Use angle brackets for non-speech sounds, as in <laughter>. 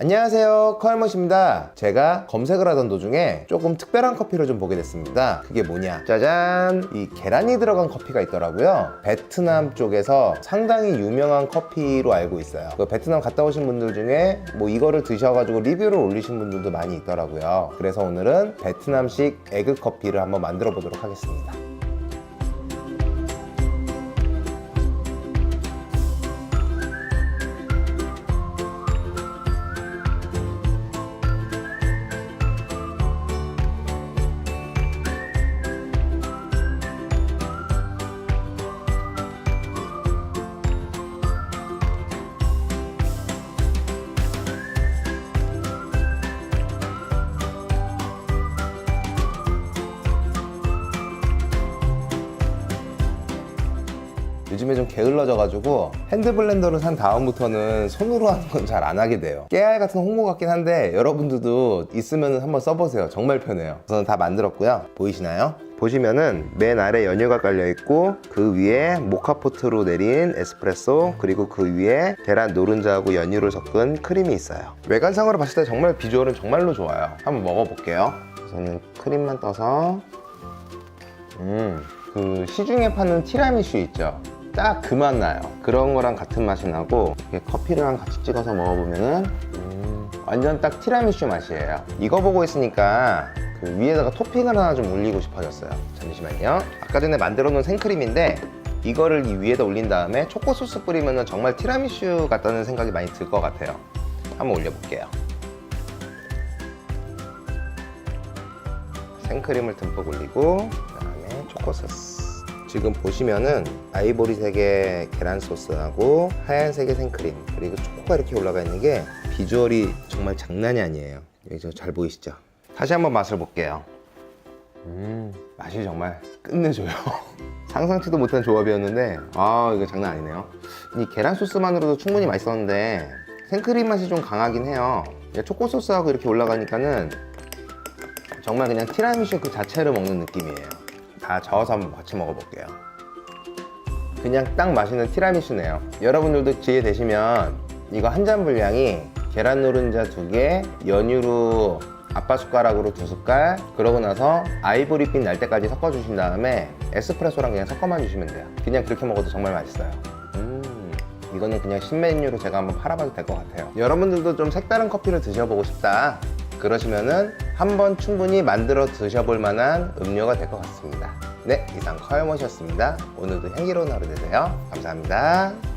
안녕하세요. 커알못입니다. 제가 검색을 하던 도중에 조금 특별한 커피를 좀 보게 됐습니다. 그게 뭐냐? 짜잔! 이 계란이 들어간 커피가 있더라고요. 베트남 쪽에서 상당히 유명한 커피로 알고 있어요. 그 베트남 갔다 오신 분들 중에 뭐 이거를 드셔가지고 리뷰를 올리신 분들도 많이 있더라고요. 그래서 오늘은 베트남식 에그 커피를 한번 만들어 보도록 하겠습니다 요즘에 좀 게을러져가지고 핸드블렌더를 산 다음부터는 손으로 하는 건 잘 안 하게 돼요. 깨알 같은 홍보 같긴 한데 여러분들도 있으면 한번 써보세요. 정말 편해요. 저는 다 만들었고요. 보이시나요? 보시면은 맨 아래 연유가 깔려 있고 그 위에 모카포트로 내린 에스프레소 그리고 그 위에 계란 노른자하고 연유를 섞은 크림이 있어요. 외관상으로 봤을 때 정말 비주얼은 정말로 좋아요. 한번 먹어볼게요. 우선은 크림만 떠서 음, 그 시중에 파는 티라미슈 있죠? 딱 그 맛 나요. 그런 거랑 같은 맛이 나고 커피랑 같이 찍어서 먹어보면은 음, 완전 딱 티라미슈 맛이에요. 이거 보고 있으니까 그 위에다가 토핑을 하나 좀 올리고 싶어졌어요. 잠시만요. 아까 전에 만들어 놓은 생크림인데 이거를 이 위에다 올린 다음에 초코 소스 뿌리면 정말 티라미슈 같다는 생각이 많이 들 것 같아요. 한번 올려볼게요. 생크림을 듬뿍 올리고 그 다음에 초코 소스. 지금 보시면은 아이보리색의 계란 소스하고 하얀색의 생크림 그리고 초코가 이렇게 올라가 있는 게 비주얼이 정말 장난이 아니에요. 여기 저잘 보이시죠? 다시 한번 맛을 볼게요. 음 맛이 정말 끝내줘요. <laughs> 상상치도 못한 조합이었는데 아 이거 장난 아니네요. 이 계란 소스만으로도 충분히 맛있었는데 생크림 맛이 좀 강하긴 해요. 초코 소스하고 이렇게 올라가니까는 정말 그냥 티라미슈 그 자체를 먹는 느낌이에요. 다 저어서 한번 같이 먹어볼게요. 그냥 딱 맛있는 티라미슈네요. 여러분들도 기회 되시면 이거 한 잔 분량이 계란 노른자 두 개, 연유로 아빠 숟가락으로 두 숟갈, 그러고 나서 아이보리빛 날 때까지 섞어주신 다음에 에스프레소랑 그냥 섞어만 주시면 돼요. 그냥 그렇게 먹어도 정말 맛있어요. 음, 이거는 그냥 신메뉴로 제가 한번 팔아봐도 될 것 같아요. 여러분들도 좀 색다른 커피를 드셔보고 싶다. 그러시면은 한번 충분히 만들어 드셔볼 만한 음료가 될 것 같습니다. 네, 이상 커요머셨습니다. 오늘도 향기로운 하루 되세요. 감사합니다.